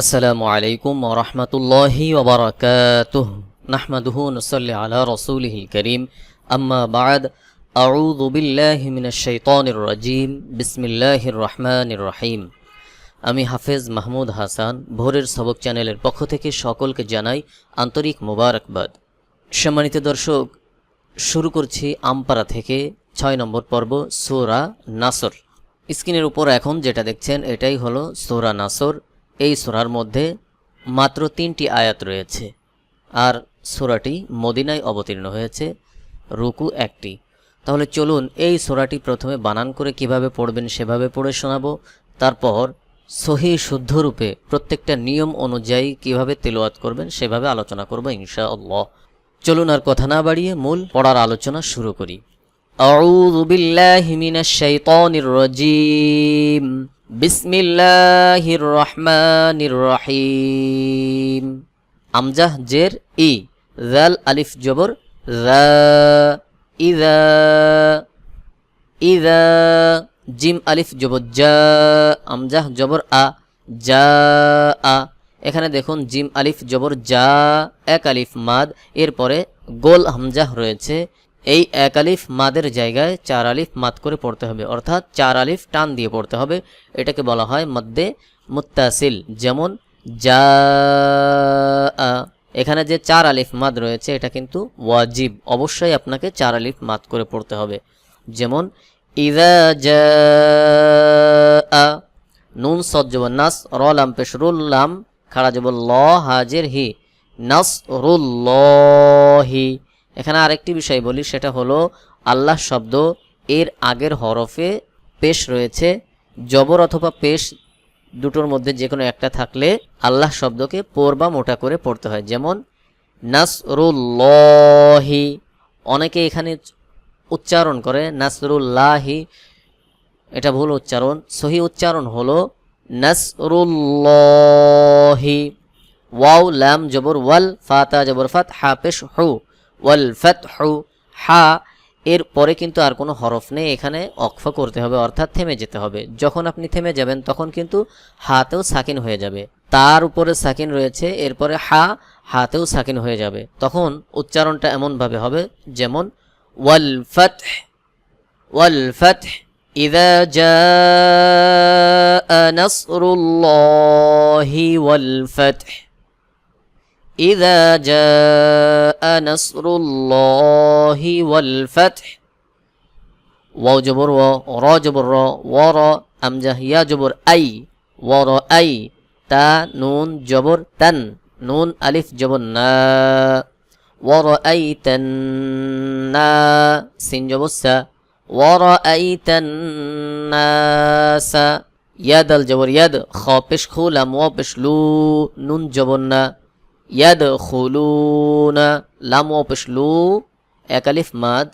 আসসালামু আলাইকুম ওরহমতুল্লাহি ওবরাকাতুহ নাহমাদুহু নসল্লি আলা রসুলিহিল করিম। আম্মা বাদ, আউযু বিল্লাহি মিনাশ শাইতানির রাজিম। বিসমিল্লাহির রহমানির রহিম। আমি হাফেজ মাহমুদ হাসান, ভোরের সবক চ্যানেলের পক্ষ থেকে সকলকে জানাই আন্তরিক মোবারকবাদ। সম্মানিত দর্শক, শুরু করছি আমপাড়া থেকে ছয় নম্বর পর্ব, সোরা নাসর। স্ক্রিনের উপর এখন যেটা দেখছেন, এটাই হলো সোরা নাসর। এই সোরার মধ্যে মাত্র তিনটি আয়াত রয়েছে আর সোরাটি মদিনায় অবতীর্ণ হয়েছে রুকু একটি তাহলে চলুন এই সোরাটি প্রথমে বানান করে কিভাবে পড়বেন সেভাবে পড়ে শোনাবো তারপর সহি শুদ্ধরূপে প্রত্যেকটা নিয়ম অনুযায়ী কিভাবে তেলোয়াত করবেন সেভাবে আলোচনা করবো ইনশা আল্লাহ চলুন আর কথা না বাড়িয়ে মূল পড়ার আলোচনা শুরু করি أعوذ بالله من الشيطان الرجيم বিসমিল্লাহির রহমানির রহিম আমজাহ জের ই জাল আলিফ জবর জ ইদা ইদা জিম আলিফ জবর জা আমজাহ জবর আ জা আ। এখানে দেখুন জিম আলিফ জবর জা এক আলিফ মাদ। এরপরে গোল হামজাহ রয়েছে। এই এক আলিফ মাদের জায়গায় চার আলিফ মাত করে পড়তে হবে। অর্থাৎ চার আলিফ টান দিয়ে পড়তে হবে। এটাকে বলা হয় মধ্যে মুত্তাসিল। যেমন, যা। এখানে যে চার আলিফ মাদ রয়েছে, এটা কিন্তু ওয়াজিব। অবশ্যই আপনাকে চার আলিফ মাত করে পড়তে হবে। যেমন, ইদা যা। নুন সজ্জব নাস রলাম পেশরুল্লাম খাড়া যাব ল হাজের হি, নাস রুল্লহি এখানে আরেকটি বিষয় বলি, সেটা হলো আল্লাহ শব্দ এর আগের হরফে পেশ রয়েছে। জবর অথবা পেশ দুটোর মধ্যে যে কোনো একটা থাকলে আল্লাহ শব্দকে পোর বা মোটা করে পড়তে হয়। যেমন, নাসরুল্লহি। অনেকে এখানে উচ্চারণ করে, নাসরুল্লাহি। এটা ভুল উচ্চারণ। সহি উচ্চারণ হলো, নাসরুল্লাহি। ওয়াও, লাম, জবর, ওয়াল ফাতা জবর, ফাত, হা, পেশ, হু। ওয়াল ফাত হু হা এর পরে কিন্তু আর কোনো হরফ নেই এখানে অক্ফ করতে হবে অর্থাৎ থেমে যেতে হবে যখন আপনি থেমে যাবেন তখন কিন্তু হাতেও সাকিন হয়ে যাবে তার উপরে সাকিন রয়েছে এরপরে হা হাতেও সাকিন হয়ে যাবে তখন উচ্চারণটা এমনভাবে হবে যেমন ওয়াল ফাত ওয়াল ফাত إذا جاء نصر الله والفتح إذا جاء نصر الله والفتح واو جبر و را جبر را ورا أمجه يا جبر أي ورا أي تا نون جبر تن نون ألف جبر نا ورأيت النا سين جبر سا ورأيت الناس يد الجبر يد خابش خول موابش لو نون ইয়াদ খুলুনা লাম অপেশ লু একালিফ মাদ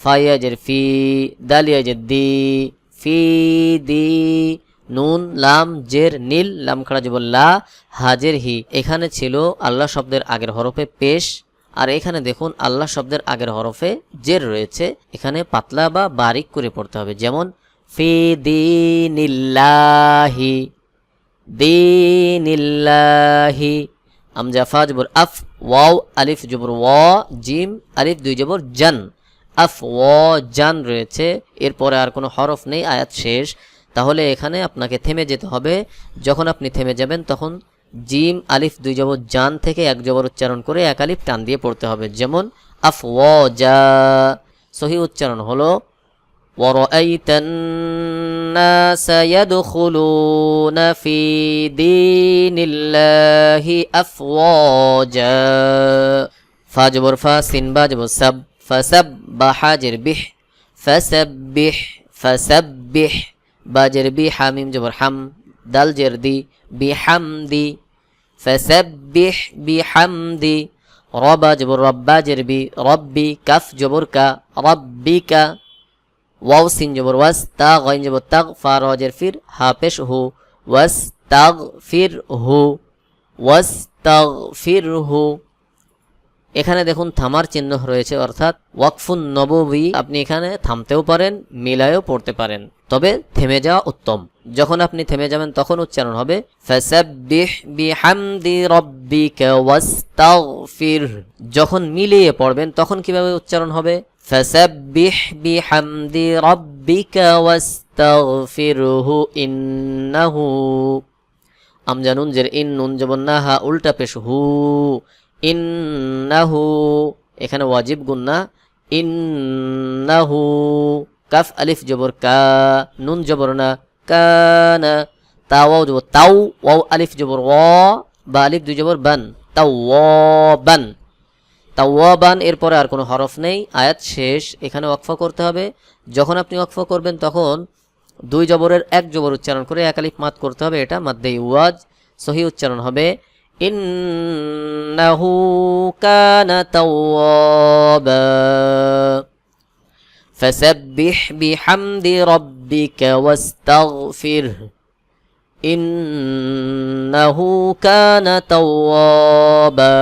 ফাইয়াজের ফি দালিয়াজের দি ফি দি নুন লাম জের নীল লাম খাড়া বল্লা হাজের হি এখানে ছিল আল্লাহ শব্দের আগের হরফে পেশ আর এখানে দেখুন আল্লাহ শব্দের আগের হরফে জের রয়েছে। এখানে পাতলা বা বারিক করে পড়তে হবে। যেমন, ফি দি নিল্লাহি আমজাফা জবর আফ, ওয়াও, আলিফ জবর ও জিম, আলিফ দুই জবর জান। আফ ও জান রয়েছে। এরপরে আর কোনো হরফ নেই, আয়াত শেষ। তাহলে এখানে আপনাকে থেমে যেতে হবে। যখন আপনি থেমে যাবেন, তখন জিম, আলিফ দুই জবর জান থেকে এক জবর উচ্চারণ করে এক আলিফ টান দিয়ে পড়তে হবে। যেমন, আফ ও যা সহি উচ্চারণ হলো ওয়ারাইতান الناس يدخلون في دين الله أفواجا. فاجبر فاسن باجبر سب فسبح جربح فسبح فسبح باجر بي حميم جبر حم دال جردي بحمدي فسبح بحمدي ربا جبر ربا جربي ربي كف جبر كا ربك ওয়াও সিন জবর ওয়াস তা গইন জবর তাগ ফা রজের ফির, হা, পেশ, হু। ওয়াস, তাগ, ফির, হু। ওয়াস, তাগ, ফির, হু। এখানে দেখুন থামার চিহ্ন রয়েছে, অর্থাৎ ওয়াকফুন নববী, আপনি এখানে থামতেও পারেন, মিলায়ও পড়তে পারেন। তবে থেমে যাওয়া উত্তম। যখন আপনি থেমে যাবেন, তখন উচ্চারণ হবে যখন মিলিয়ে পড়বেন, তখন কীভাবে উচ্চারণ হবে? ফাসাব্বিহ বিহামদি রাব্বিকা ওয়াস্তাগফিরহু ইন্নাহু আমজা নুন জের ইন নুন জবর না হা উল্টা পেশ হু। ইন্নাহু এখানে ওয়াজিব গুন্না ইন্নাহু কাফ আলিফ জবর কা, নুন জবর না। কানা তাও জবর, তাও ওয়াও আলিফ জবর ওয়া বা আলিফ দুই জবর বান, তাও বান। তাওয়াবান এরপরে আর কোনো হরফ নেই আয়াত শেষ এখানে ওয়াকফা করতে হবে যখন আপনি ওয়াকফা করবেন তখন দুই জবরের এক জবর উচ্চারণ করে এক আলিফ মাত করতে হবে এটা মাদ্দে ওয়াজ সহি উচ্চারণ হবে ইন্নাহু কানা তাওয়াবা فسبح بحمد ربك واستغفره إنه كان توابا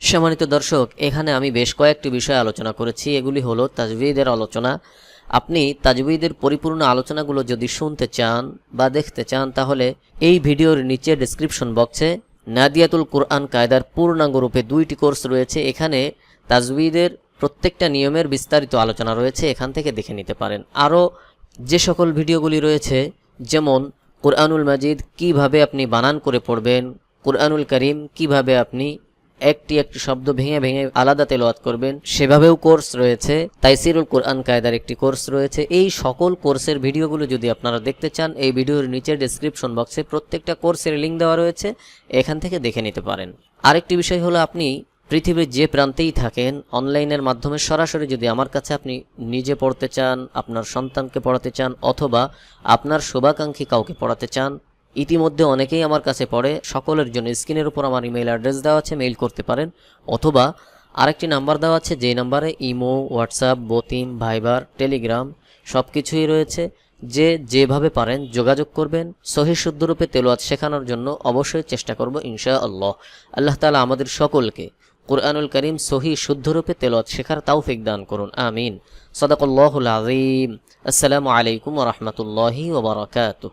সম্মানিত দর্শক, এখানে আমি বেশ কয়েকটি বিষয় আলোচনা করেছি। এগুলি হলো তাজবিদের আলোচনা। আপনি তাজবিদের পরিপূর্ণ আলোচনাগুলো যদি শুনতে চান বা দেখতে চান, তাহলে এই ভিডিওর নিচে ডেসক্রিপশন বক্সে নাদিয়াতুল কোরআন কায়দার পূর্ণাঙ্গ রূপে দুইটি কোর্স রয়েছে। এখানে তাজবিদের প্রত্যেকটা নিয়মের বিস্তারিত আলোচনা রয়েছে। এখান থেকে দেখে নিতে পারেন। আরও যে সকল ভিডিওগুলি রয়েছে, যেমন কোরআনুল মাজিদ, কীভাবে আপনি বানান করে পড়বেন, কোরআনুল করিম, কীভাবে আপনি একটি একটি শব্দ ভেঙে ভেঙে আলাদা তেলাওয়াত করবেন। সেভাবেও কোর্স রয়েছে। তাইসিরুল কোরআন কায়দার একটি কোর্স রয়েছে। এই সকল কোর্সের ভিডিওগুলো যদি আপনারা দেখতে চান, এই ভিডিওর নিচের ডেসক্রিপশন বক্সে প্রত্যেকটা কোর্সের লিঙ্ক দেওয়া রয়েছে। এখান থেকে দেখে নিতে পারেন। আরেকটি বিষয় হলো আপনি পৃথিবীর যে প্রান্তেই থাকেন, অনলাইনের মাধ্যমে সরাসরি যদি আমার কাছে আপনি নিজে পড়তে চান, আপনার সন্তানকে পড়াতে চান, অথবা আপনার শুভাকাঙ্ক্ষী কাউকে পড়াতে চান ইতিমধ্যে অনেকেই আমার কাছে পড়ে, সকলের জন্য স্ক্রিনের উপর আমার ইমেল অ্যাড্রেস দেওয়া আছে, মেইল করতে পারেন, অথবা আরেকটি নাম্বার দেওয়া আছে যেই নাম্বারে ইমো, হোয়াটসঅ্যাপ, বতিম, ভাইবার, টেলিগ্রাম সব কিছুই রয়েছে। যে যেভাবে পারেন যোগাযোগ করবেন, সহি শুদ্ধরূপে তেলোয়াত শেখানোর জন্য অবশ্যই চেষ্টা করব ইনশা আল্লাহ আল্লাহ তালা আমাদের সকলকে কুরআনুল করিম সহি শুদ্ধরূপে তেলোয়াত শেখার তৌফিক দান করুন, আমিন। সদাকল্লাহুল আজিম আসসালামু আলাইকুম রহমতুল্লাহি ওবরাকাতুহ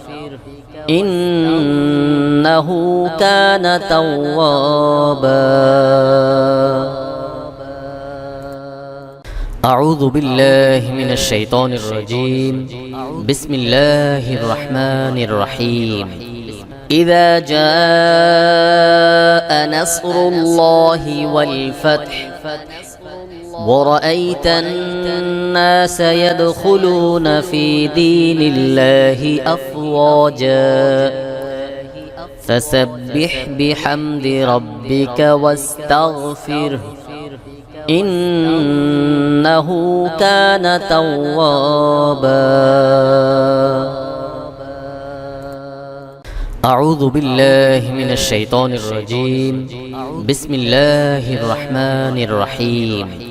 إنه كان توابا. أعوذ بالله من الشيطان الرجيم. بسم الله الرحمن الرحيم. إذا جاء نصر الله والفتح ورأيت الناس يدخلون في دين الله أفواجا. فسبح بحمد ربك واستغفره. إنه كان توابا. أعوذ بالله من الشيطان الرجيم. بسم الله الرحمن الرحيم.